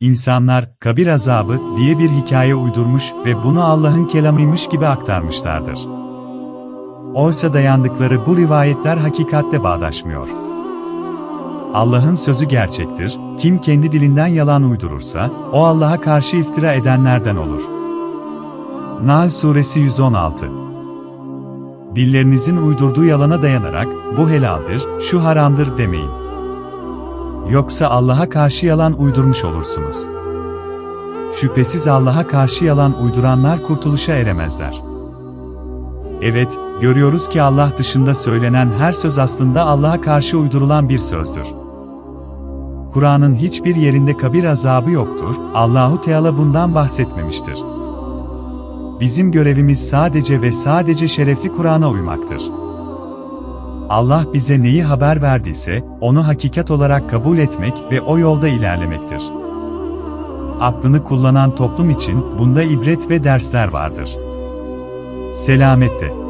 İnsanlar, kabir azabı diye bir hikaye uydurmuş ve bunu Allah'ın kelamıymış gibi aktarmışlardır. Oysa dayandıkları bu rivayetler hakikatte bağdaşmıyor. Allah'ın sözü gerçektir, kim kendi dilinden yalan uydurursa, o Allah'a karşı iftira edenlerden olur. Nahl Suresi 116 Dillerinizin uydurduğu yalana dayanarak, bu helaldir, şu haramdır demeyin. Yoksa Allah'a karşı yalan uydurmuş olursunuz. Şüphesiz Allah'a karşı yalan uyduranlar kurtuluşa eremezler. Evet, görüyoruz ki Allah dışında söylenen her söz aslında Allah'a karşı uydurulan bir sözdür. Kur'an'ın hiçbir yerinde kabir azabı yoktur, Allahu Teala bundan bahsetmemiştir. Bizim görevimiz sadece ve sadece şerefli Kur'an'a uymaktır. Allah bize neyi haber verdiyse, onu hakikat olarak kabul etmek ve o yolda ilerlemektir. Aklını kullanan toplum için bunda ibret ve dersler vardır. Selamette.